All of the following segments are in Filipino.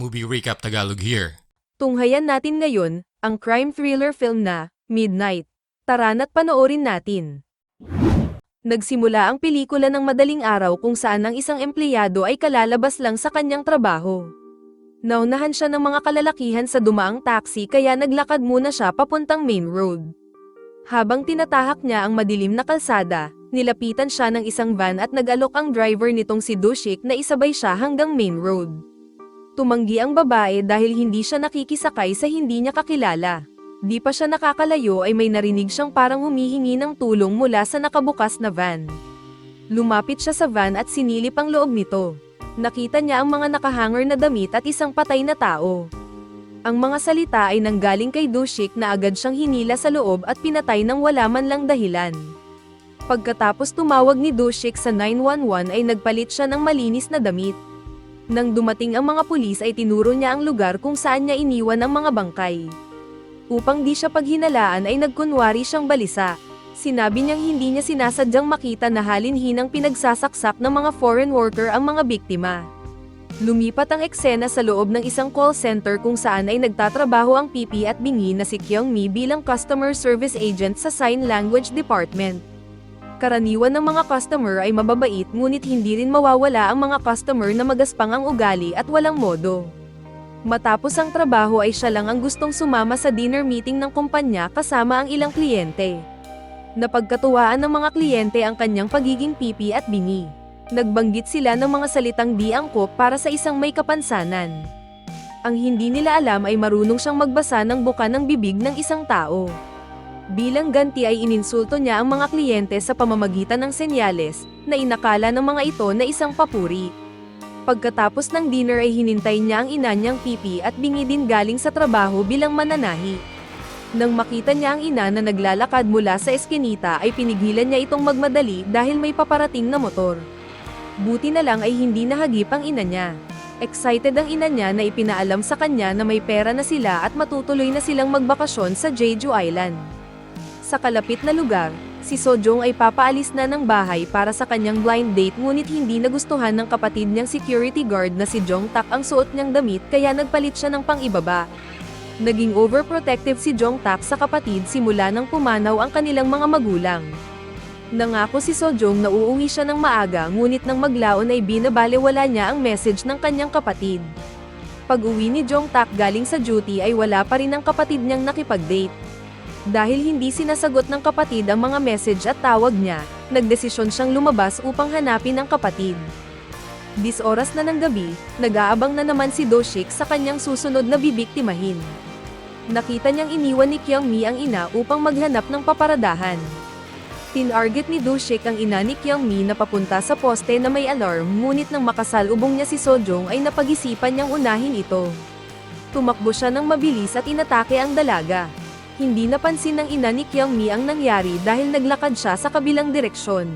Movie Recap Tagalog here. Tunghayan natin ngayon, ang crime thriller film na, Midnight. Tara na't panoorin natin. Nagsimula ang pelikula ng madaling araw kung saan ang isang empleyado ay kalalabas lang sa kanyang trabaho. Naunahan siya ng mga kalalakihan sa dumaang taxi kaya naglakad muna siya papuntang main road. Habang tinatahak niya ang madilim na kalsada, nilapitan siya ng isang van at nag-alok ang driver nitong si Dushik na isabay siya hanggang main road. Tumanggi ang babae dahil hindi siya nakikisakay sa hindi niya kakilala. Di pa siya nakakalayo ay may narinig siyang parang humihingi ng tulong mula sa nakabukas na van. Lumapit siya sa van at sinilip ang loob nito. Nakita niya ang mga nakahanger na damit at isang patay na tao. Ang mga salita ay nanggaling kay Dushik na agad siyang hinila sa loob at pinatay nang wala man lang dahilan. Pagkatapos tumawag ni Dushik sa 911 ay nagpalit siya ng malinis na damit. Nang dumating ang mga pulis ay tinuro niya ang lugar kung saan niya iniwan ang mga bangkay. Upang di siya paghinalaan ay nagkunwari siyang balisa. Sinabi niyang hindi niya sinasadyang makita na halinhinang pinagsasaksak ng mga foreign worker ang mga biktima. Lumipat ang eksena sa loob ng isang call center kung saan ay nagtatrabaho ang pipi at bingi na si Kyung Mi bilang customer service agent sa Sign Language Department. Karaniwan ng mga customer ay mababait ngunit hindi rin mawawala ang mga customer na magaspang ang ugali at walang modo. Matapos ang trabaho ay siya lang ang gustong sumama sa dinner meeting ng kumpanya kasama ang ilang kliyente. Napagkatuwaan ng mga kliyente ang kanyang pagiging pipi at bingi. Nagbanggit sila ng mga salitang di angkop para sa isang may kapansanan. Ang hindi nila alam ay marunong siyang magbasa ng buka ng bibig ng isang tao. Bilang ganti ay ininsulto niya ang mga kliyente sa pamamagitan ng senyales, na inakala ng mga ito na isang papuri. Pagkatapos ng dinner ay hinintay niya ang ina niyang pipi at bingi din galing sa trabaho bilang mananahi. Nang makita niya ang ina na naglalakad mula sa eskinita ay pinigilan niya itong magmadali dahil may paparating na motor. Buti na lang ay hindi nahagip ang ina niya. Excited ang ina niya na ipinaalam sa kanya na may pera na sila at matutuloy na silang magbakasyon sa Jeju Island. Sa kalapit na lugar, si Sojong ay papaalis na ng bahay para sa kanyang blind date ngunit hindi nagustuhan ng kapatid niyang security guard na si Jong Tak ang suot niyang damit kaya nagpalit siya ng pang-ibaba. Naging overprotective si Jong Tak sa kapatid simula nang pumanaw ang kanilang mga magulang. Nangako si Sojong na uuwi siya ng maaga ngunit nang maglaon ay binabalewala niya ang message ng kanyang kapatid. Pag uwi ni Jong Tak galing sa duty ay wala pa rin ang kapatid niyang nakipag-date. Dahil hindi sinasagot ng kapatid ang mga message at tawag niya, nagdesisyon siyang lumabas upang hanapin ang kapatid. Dis oras na ng gabi, nag-aabang na naman si Doshik sa kanyang susunod na bibiktimahin. Nakita niyang iniwan ni Kyung Mi ang ina upang maghanap ng paparadahan. Tinarget ni Doshik ang ina ni Kyung Mi na papunta sa poste na may alarm ngunit nang makasalubong niya si Sojong ay napag-isipan niyang unahin ito. Tumakbo siya ng mabilis at inatake ang dalaga. Hindi napansin ng ina ni Kyung Mi ang nangyari dahil naglakad siya sa kabilang direksyon.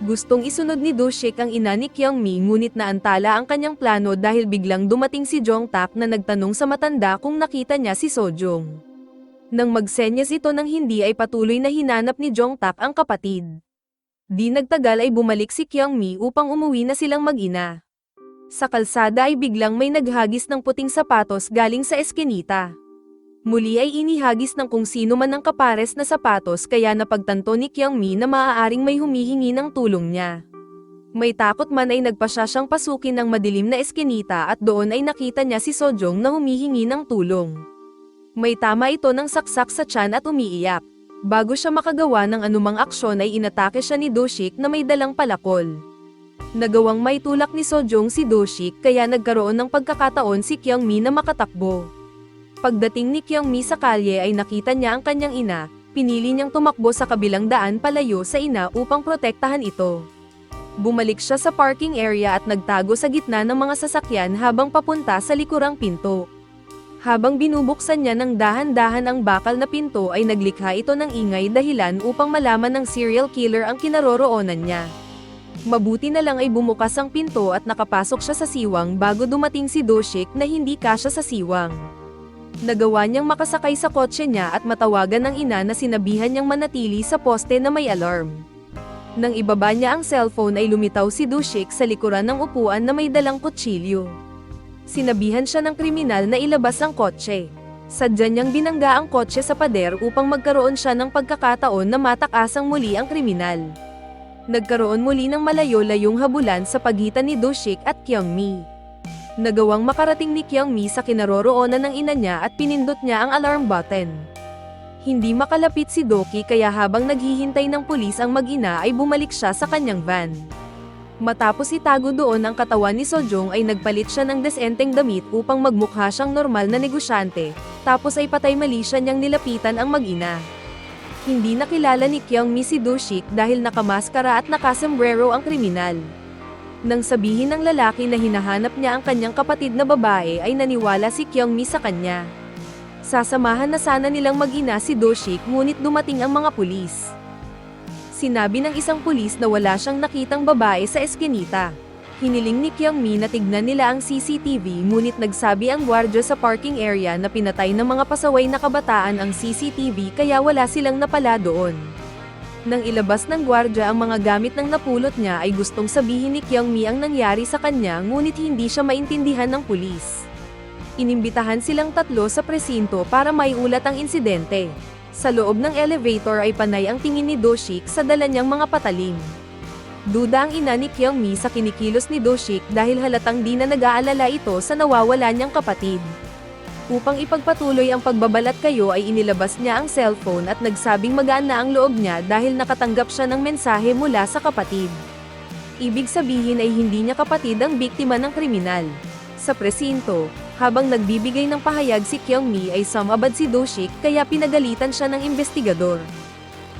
Gustong isunod ni Doshik ang ina ni Kyung Mi ngunit naantala ang kanyang plano dahil biglang dumating si Jong Tak na nagtanong sa matanda kung nakita niya si Sojong. Nang magsenyas ito ng hindi ay patuloy na hinanap ni Jong Tak ang kapatid. Di nagtagal ay bumalik si Kyung Mi upang umuwi na silang mag-ina. Sa kalsada ay biglang may naghagis ng puting sapatos galing sa eskinita. Muli ay inihagis ng kung sino man ang kapares na sapatos kaya napagtanto ni Kyung Mi na maaaring may humihingi ng tulong niya. May takot man ay nagpa siya siyang pasukin ng madilim na eskinita at doon ay nakita niya si Sojong na humihingi ng tulong. May tama ito ng saksak sa tiyan at umiiyak. Bago siya makagawa ng anumang aksyon ay inatake siya ni Doshik na may dalang palakol. Nagawang may tulak ni Sojong si Doshik kaya nagkaroon ng pagkakataon si Kyung Mi na makatakbo. Pagdating ni Kyung Mi sa kalye ay nakita niya ang kanyang ina, pinili niyang tumakbo sa kabilang daan palayo sa ina upang protektahan ito. Bumalik siya sa parking area at nagtago sa gitna ng mga sasakyan habang papunta sa likurang pinto. Habang binubuksan niya ng dahan-dahan ang bakal na pinto ay naglikha ito ng ingay dahilan upang malaman ng serial killer ang kinaroroonan niya. Mabuti na lang ay bumukas ang pinto at nakapasok siya sa siwang bago dumating si Doshik na hindi kasya sa siwang. Nagawa niyang makasakay sa kotse niya at matawagan ng ina na sinabihan niyang manatili sa poste na may alarm. Nang ibaba niya ang cellphone ay lumitaw si Dushik sa likuran ng upuan na may dalang kutsilyo. Sinabihan siya ng kriminal na ilabas ang kotse. Sadya niyang binangga ang kotse sa pader upang magkaroon siya ng pagkakataon na matakasang muli ang kriminal. Nagkaroon muli ng malayo-layong habulan sa pagitan ni Doshik at Kyungmi. Nagawang makarating ni Kyungmi sa kinaroroonan ng ina niya at pinindot niya ang alarm button. Hindi makalapit si Doki kaya habang naghihintay ng pulis ang mag-ina ay bumalik siya sa kanyang van. Matapos itago doon ang katawan ni Sojong ay nagpalit siya ng desenteng damit upang magmukha siyang normal na negosyante, tapos ay patay mali siya niyang nilapitan ang mag-ina. Hindi nakilala ni Kyungmi si Doshik dahil nakamaskara at nakasombrero ang kriminal. Nang sabihin ng lalaki na hinahanap niya ang kanyang kapatid na babae ay naniwala si Kyungmi sa kanya. Sasamahan na sana nilang mag-ina si Doshik ngunit dumating ang mga pulis. Sinabi ng isang pulis na wala siyang nakitang babae sa eskinita. Hiniling ni Kyungmi na tignan nila ang CCTV ngunit nagsabi ang gwardya sa parking area na pinatay ng mga pasaway na kabataan ang CCTV kaya wala silang napala doon. Nang ilabas ng gwardya ang mga gamit ng napulot niya ay gustong sabihin ni Kyungmi ang nangyari sa kanya ngunit hindi siya maintindihan ng pulis. Inimbitahan silang tatlo sa presinto para maiulat ang insidente. Sa loob ng elevator ay panay ang tingin ni Doshik sa dala niyang mga patalim. Duda ang ina ni Kyungmi sa kinikilos ni Doshik dahil halatang di na nag-aalala ito sa nawawala niyang kapatid. Upang ipagpatuloy ang pagbabalat kayo ay inilabas niya ang cellphone at nagsabing magaan ang loob niya dahil nakatanggap siya ng mensahe mula sa kapatid. Ibig sabihin ay hindi niya kapatid ang biktima ng kriminal. Sa presinto, habang nagbibigay ng pahayag si Kyungmi ay sumabad si Doshik kaya pinagalitan siya ng investigador.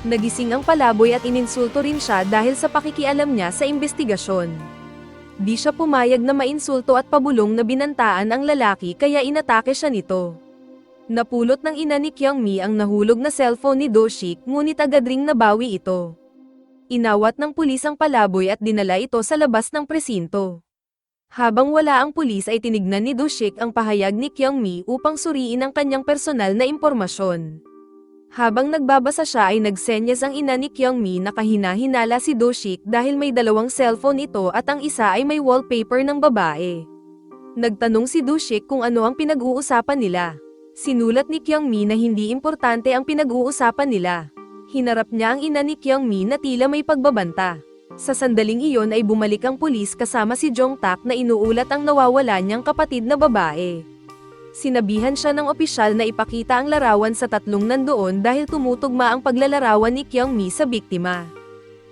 Nagising ang palaboy at ininsulto rin siya dahil sa pakikialam niya sa investigasyon. Di siya pumayag na mainsulto at pabulong na binantaan ang lalaki kaya inatake siya nito. Napulot ng ina ni Kyungmi ang nahulog na cellphone ni Doshik ngunit agad ring nabawi ito. Inawat ng pulis ang palaboy at dinala ito sa labas ng presinto. Habang wala ang pulis ay tinignan ni Doshik ang pahayag ni Kyungmi upang suriin ang kanyang personal na impormasyon. Habang nagbabasa siya ay nagsenyas ang ina ni Kyungmi na kahina-hinala si Doshik dahil may dalawang cellphone ito at ang isa ay may wallpaper ng babae. Nagtanong si Doshik kung ano ang pinag-uusapan nila. Sinulat ni Kyungmi na hindi importante ang pinag-uusapan nila. Hinarap niya ang ina ni Kyungmi na tila may pagbabanta. Sa sandaling iyon ay bumalik ang pulis kasama si Jong Tak na inuulat ang nawawala niyang kapatid na babae. Sinabihan siya ng opisyal na ipakita ang larawan sa tatlong nandoon dahil tumutugma ang paglalarawan ni Kyungmi sa biktima.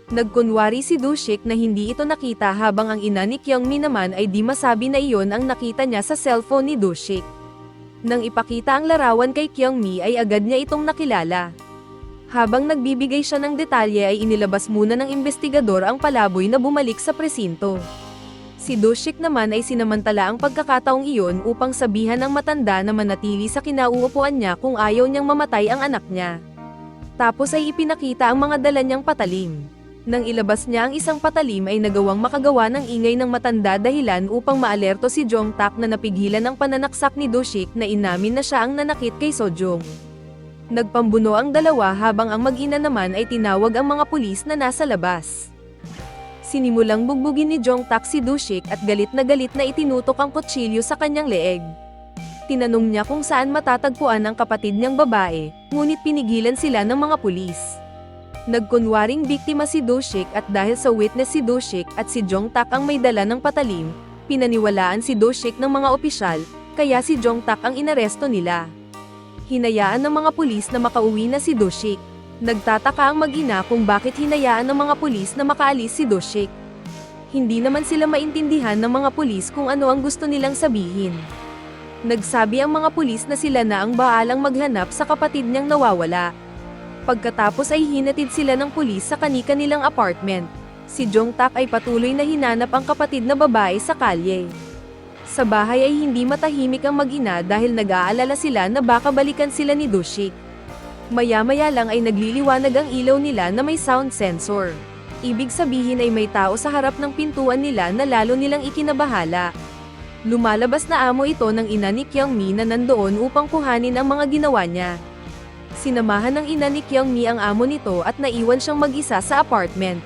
Nagkunwari si Dushik na hindi ito nakita habang ang ina ni Kyungmi naman ay di masabi na iyon ang nakita niya sa cellphone ni Dushik. Nang ipakita ang larawan kay Kyungmi ay agad niya itong nakilala. Habang nagbibigay siya ng detalye ay inilabas muna ng investigador ang palaboy na bumalik sa presinto. Si Doshik naman ay sinamantala ang pagkakataong iyon upang sabihan ng matanda na manatili sa kinauupuan niya kung ayaw niyang mamatay ang anak niya. Tapos ay ipinakita ang mga dala niyang patalim. Nang ilabas niya ang isang patalim ay nagawang makagawa ng ingay ng matanda dahilan upang maalerto si Jong Tak na napigilan ang pananaksak ni Doshik na inamin na siya ang nanakit kay Sojong. Nagpambuno ang dalawa habang ang mag-ina naman ay tinawag ang mga pulis na nasa labas. Sinimulang bugbugin ni Jong Tak si Dushik at galit na galit na itinutok ang kutsilyo sa kanyang leeg. Tinanong niya kung saan matatagpuan ang kapatid niyang babae, ngunit pinigilan sila ng mga pulis. Nagkunwaring biktima si Dushik at dahil sa witness si Dushik at si Jong Tak ang may dala ng patalim, pinaniwalaan si Dushik ng mga opisyal, kaya si Jong Tak ang inaresto nila. Hinayaan ng mga pulis na makauwi na si Doshik. Nagtataka ang mag-ina kung bakit hinayaan ng mga pulis na makaalis si Doshik. Hindi naman sila maintindihan ng mga pulis kung ano ang gusto nilang sabihin. Nagsabi ang mga pulis na sila na ang baalang maghanap sa kapatid niyang nawawala. Pagkatapos ay hinatid sila ng pulis sa kani-kanilang apartment. Si Jong Tak ay patuloy na hinanap ang kapatid na babae sa kalye. Sa bahay ay hindi matahimik ang mag-ina dahil nag-aalala sila na baka balikan sila ni Dushik. Maya-maya lang ay nagliliwanag ang ilaw nila na may sound sensor. Ibig sabihin ay may tao sa harap ng pintuan nila na lalo nilang ikinabahala. Lumalabas na amo ito ng ina ni Kyungmi na nandoon upang kuhanin ang mga ginawa niya. Sinamahan ng ina ni Kyungmi ang amo nito at naiwan siyang mag-isa sa apartment.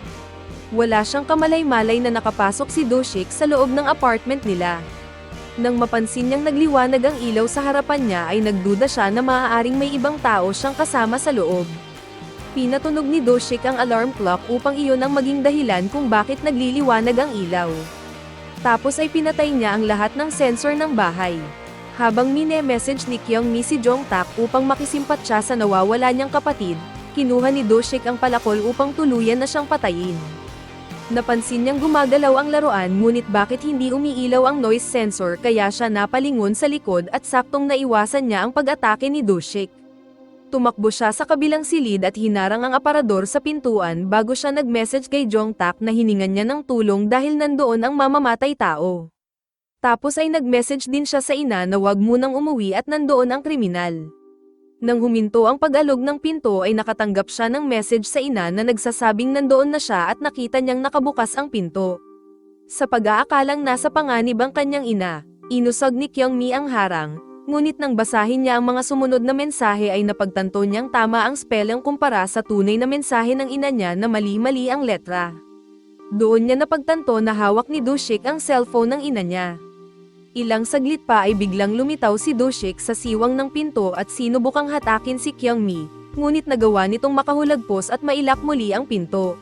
Wala siyang kamalay-malay na nakapasok si Doshik sa loob ng apartment nila. Nang mapansin niyang nagliwanag ang ilaw sa harapan niya ay nagduda siya na maaaring may ibang tao siyang kasama sa loob. Pinatunog ni Doshik ang alarm clock upang iyon ang maging dahilan kung bakit nagliliwanag ang ilaw. Tapos ay pinatay niya ang lahat ng sensor ng bahay. Habang mine-message ni Kyung Mi si Jong Tak upang makisimpat siya sa nawawala niyang kapatid, kinuha ni Doshik ang palakol upang tuluyan na siyang patayin. Napansin niyang gumagalaw ang laruan ngunit bakit hindi umiilaw ang noise sensor kaya siya napalingon sa likod at saktong naiwasan niya ang pag-atake ni Doshik. Tumakbo siya sa kabilang silid at hinarang ang aparador sa pintuan bago siya nag-message kay Jong Tak na hiningan niya ng tulong dahil nandoon ang mamamatay tao. Tapos ay nag-message din siya sa ina na wag munang umuwi at nandoon ang kriminal. Nang huminto ang pag-alog ng pinto ay nakatanggap siya ng message sa ina na nagsasabing nandoon na siya at nakita niyang nakabukas ang pinto. Sa pag-aakalang nasa panganib ang kanyang ina, inusag ni Kyung Mi ang harang, ngunit nang basahin niya ang mga sumunod na mensahe ay napagtanto niyang tama ang spelling kumpara sa tunay na mensahe ng ina niya na mali-mali ang letra. Doon niya napagtanto na hawak ni Dushik ang cellphone ng ina niya. Ilang saglit pa ay biglang lumitaw si Doshik sa siwang ng pinto at sinubukang hatakin si Kyung Mi, ngunit nagawa nitong makahulagpos at mailak muli ang pinto.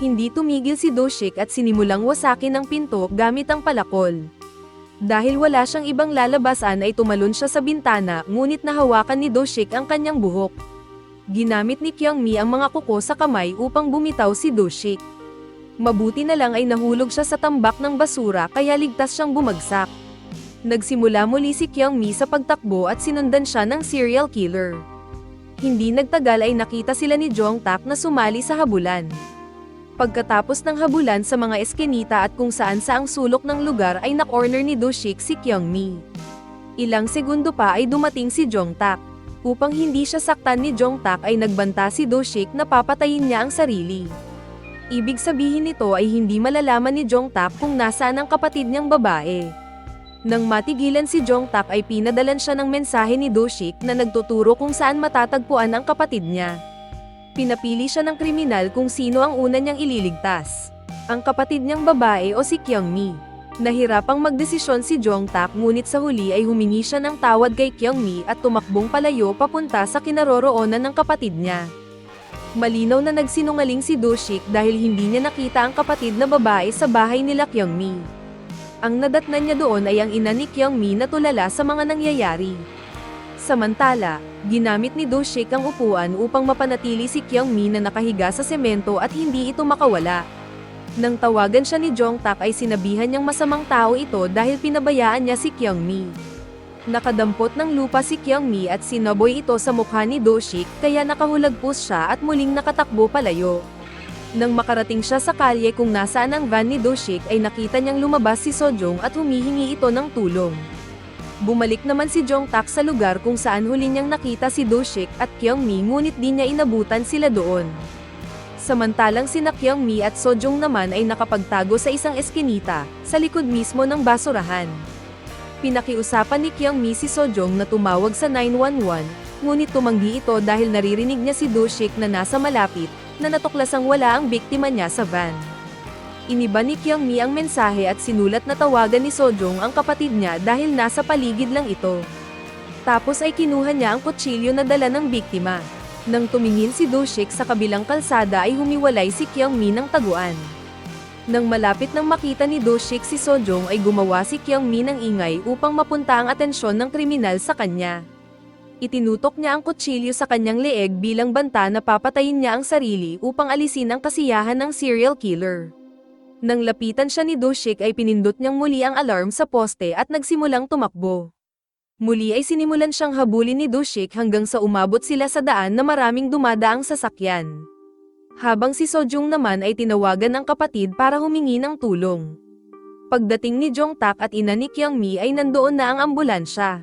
Hindi tumigil si Doshik at sinimulang wasakin ang pinto gamit ang palakol. Dahil wala siyang ibang lalabasan ay tumalon siya sa bintana ngunit nahawakan ni Doshik ang kanyang buhok. Ginamit ni Kyung Mi ang mga kuko sa kamay upang bumitaw si Doshik. Mabuti na lang ay nahulog siya sa tambak ng basura kaya ligtas siyang bumagsak. Nagsimula muli si Kyung Mi sa pagtakbo at sinundan siya ng serial killer. Hindi nagtagal ay nakita sila ni Jong Tak na sumali sa habulan. Pagkatapos ng habulan sa mga eskinita at kung saan sa ang sulok ng lugar ay na-corner ni Doshik si Kyung Mi. Ilang segundo pa ay dumating si Jong Tak. Upang hindi siya saktan ni Jong Tak ay nagbanta si Doshik na papatayin niya ang sarili. Ibig sabihin nito ay hindi malalaman ni Jong Tak kung nasaan ang kapatid niyang babae. Nang matigilan si Jong Tak ay pinadalan siya ng mensahe ni Doshik na nagtuturo kung saan matatagpuan ang kapatid niya. Pinapili siya ng kriminal kung sino ang una niyang ililigtas. Ang kapatid niyang babae o si Kyung Mi. Nahirapang magdesisyon si Jong Tak ngunit sa huli ay humingi siya ng tawad kay Kyung Mi at tumakbong palayo papunta sa kinaroroonan ng kapatid niya. Malinaw na nagsinungaling si Doshik dahil hindi niya nakita ang kapatid na babae sa bahay nila Kyung Mi. Ang nadatnan niya doon ay ang ina ni Kyung Mi na tulala sa mga nangyayari. Samantala, ginamit ni Doshik ang upuan upang mapanatili si Kyung Mi na nakahiga sa semento at hindi ito makawala. Nang tawagan siya ni Jong Tak ay sinabihan niyang masamang tao ito dahil pinabayaan niya si Kyung Mi. Nakadampot ng lupa si Kyung Mi at sinaboy ito sa mukha ni Doshik kaya nakahulagpos siya at muling nakatakbo palayo. Nang makarating siya sa kalye kung nasaan ang van ni Doshik ay nakita niyang lumabas si Sojong at humihingi ito ng tulong. Bumalik naman si Jong Tak sa lugar kung saan huli niyang nakita si Doshik at Kyung Mi ngunit di niya inabutan sila doon. Samantalang sina Kyung Mi at Sojong naman ay nakapagtago sa isang eskinita, sa likod mismo ng basurahan. Pinakiusapan ni Kyung Mi si Sojong na tumawag sa 911, ngunit tumanggi ito dahil naririnig niya si Doshik na nasa malapit, na natuklasang wala ang biktima niya sa van. Iniba ni Kyung Mi ang mensahe at sinulat na tawagan ni Sojong ang kapatid niya dahil nasa paligid lang ito. Tapos ay kinuha niya ang kutsilyo na dala ng biktima. Nang tumingin si Doshik sa kabilang kalsada ay humiwalay si Kyung Mi ng taguan. Nang malapit nang makita ni Doshik si Sojong ay gumawa si Kyung Mi ng ingay upang mapunta ang atensyon ng kriminal sa kanya. Itinutok niya ang kutsilyo sa kanyang leeg bilang banta na papatayin niya ang sarili upang alisin ang kasiyahan ng serial killer. Nang lapitan siya ni Doshik ay pinindot niyang muli ang alarm sa poste at nagsimulang tumakbo. Muli ay sinimulan siyang habulin ni Doshik hanggang sa umabot sila sa daan na maraming dumadaang sasakyan. Habang si Sojung naman ay tinawagan ng kapatid para humingi ng tulong. Pagdating ni Jong Tak at ina ni Kyung Mi ay nandoon na ang ambulansya.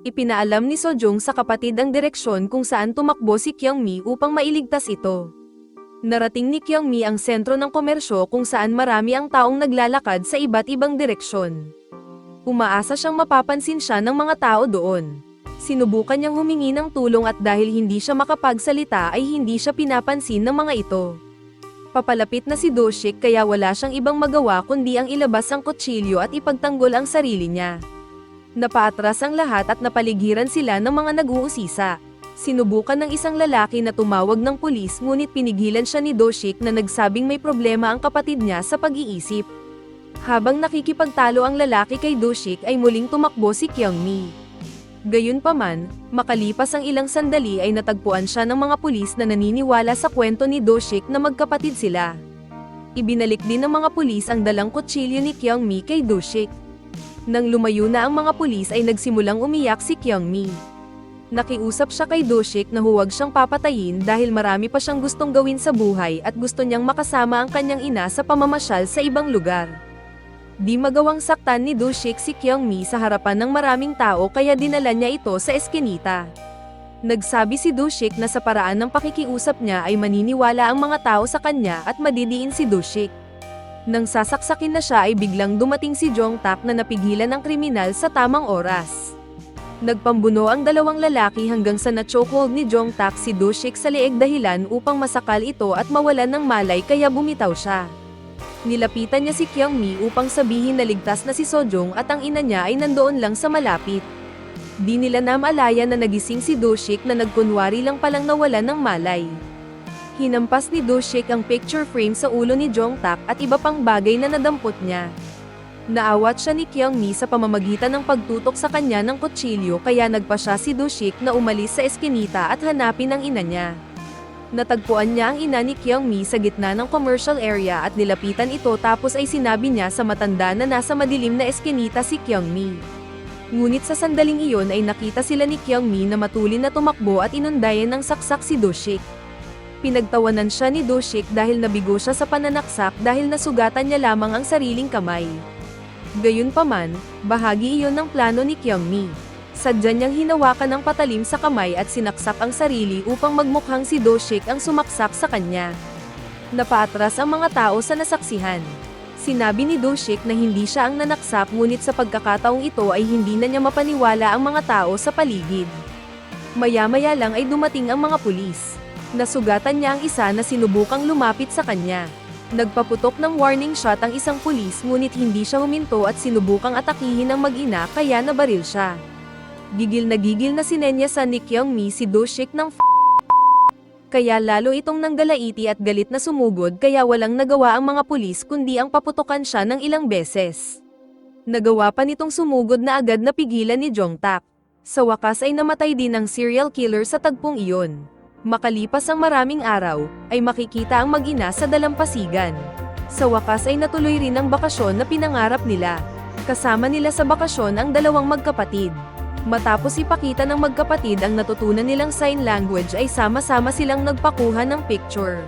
Ipinaalam ni Sojung sa kapatid ang direksyon kung saan tumakbo si Kyung Mi upang mailigtas ito. Narating ni Kyung Mi ang sentro ng komersyo kung saan marami ang taong naglalakad sa iba't ibang direksyon. Umaasa siyang mapapansin siya ng mga tao doon. Sinubukan niyang humingi ng tulong at dahil hindi siya makapagsalita ay hindi siya pinapansin ng mga ito. Papalapit na si Doshik kaya wala siyang ibang magawa kundi ang ilabas ang kutsilyo at ipagtanggol ang sarili niya. Napaatras ang lahat at napaligiran sila ng mga nag-uusisa. Sinubukan ng isang lalaki na tumawag ng pulis ngunit pinigilan siya ni Doshik na nagsabing may problema ang kapatid niya sa pag-iisip. Habang nakikipagtalo ang lalaki kay Doshik ay muling tumakbo si Kyungmi. Gayunpaman, makalipas ang ilang sandali ay natagpuan siya ng mga pulis na naniniwala sa kwento ni Doshik na magkapatid sila. Ibinalik din ng mga pulis ang dalang kutsilyo ni Kyungmi kay Doshik. Nang lumayo na ang mga pulis ay nagsimulang umiyak si Kyungmi. Nakiusap siya kay Doshik na huwag siyang papatayin dahil marami pa siyang gustong gawin sa buhay at gusto niyang makasama ang kanyang ina sa pamamasyal sa ibang lugar. Di magawang saktan ni Doshik si Kyungmi sa harapan ng maraming tao kaya dinala niya ito sa eskinita. Nagsabi si Doshik na sa paraan ng pakikiusap niya ay maniniwala ang mga tao sa kanya at madidiin si Doshik. Nang sasaksakin na siya ay biglang dumating si Jongtak na napigilan ng kriminal sa tamang oras. Nagpambuno ang dalawang lalaki hanggang sa na-chokehold ni Jongtak si Doshik sa leeg dahilan upang masakal ito at mawalan ng malay kaya bumitaw siya. Nilapitan niya si Kyungmi upang sabihin na ligtas na si Sojong at ang ina niya ay nandoon lang sa malapit. Di nila namalaya na nagising si Doshik na nagkunwari lang palang nawalan ng malay. Hinampas ni Doshik ang picture frame sa ulo ni Jongtak at iba pang bagay na nadampot niya. Naawat siya ni Kyungmi sa pamamagitan ng pagtutok sa kanya ng kutsilyo kaya nagpa siya si Doshik na umalis sa eskinita at hanapin ang ina niya. Natagpuan niya ang ina ni Kyungmi sa gitna ng commercial area at nilapitan ito tapos ay sinabi niya sa matanda na nasa madilim na eskinita si Kyungmi. Ngunit sa sandaling iyon ay nakita sila ni Kyungmi na matulin na tumakbo at inundayan ng saksak si Doshik. Pinagtawanan siya ni Doshik dahil nabigo siya sa pananaksak dahil nasugatan niya lamang ang sariling kamay. Gayunpaman, bahagi iyon ng plano ni Kyungmi. Sadya niyang hinawakan ng patalim sa kamay at sinaksak ang sarili upang magmukhang si Doshik ang sumaksak sa kanya. Napaatras ang mga tao sa nasaksihan. Sinabi ni Doshik na hindi siya ang nanaksak ngunit sa pagkakataong ito ay hindi na niya mapaniwala ang mga tao sa paligid. Maya-maya lang ay dumating ang mga pulis. Nasugatan niya ang isa na sinubukang lumapit sa kanya. Nagpaputok ng warning shot ang isang pulis ngunit hindi siya huminto at sinubukang atakihin ang mag-ina kaya nabaril siya. Gigil na gigil na sinenyasan ni Kyungmi si Doshik ng f***. Kaya lalo itong nanggalaiti at galit na sumugod kaya walang nagawa ang mga pulis kundi ang paputokan siya ng ilang beses. Nagawa pa nitong sumugod na agad na pigilan ni Jongtak. Sa wakas ay namatay din ang serial killer sa tagpong iyon. Makalipas ang maraming araw, ay makikita ang mag-ina sa dalampasigan. Sa wakas ay natuloy rin ang bakasyon na pinangarap nila. Kasama nila sa bakasyon ang dalawang magkapatid. Matapos ipakita ng magkapatid ang natutunan nilang sign language ay sama-sama silang nagpakuha ng picture.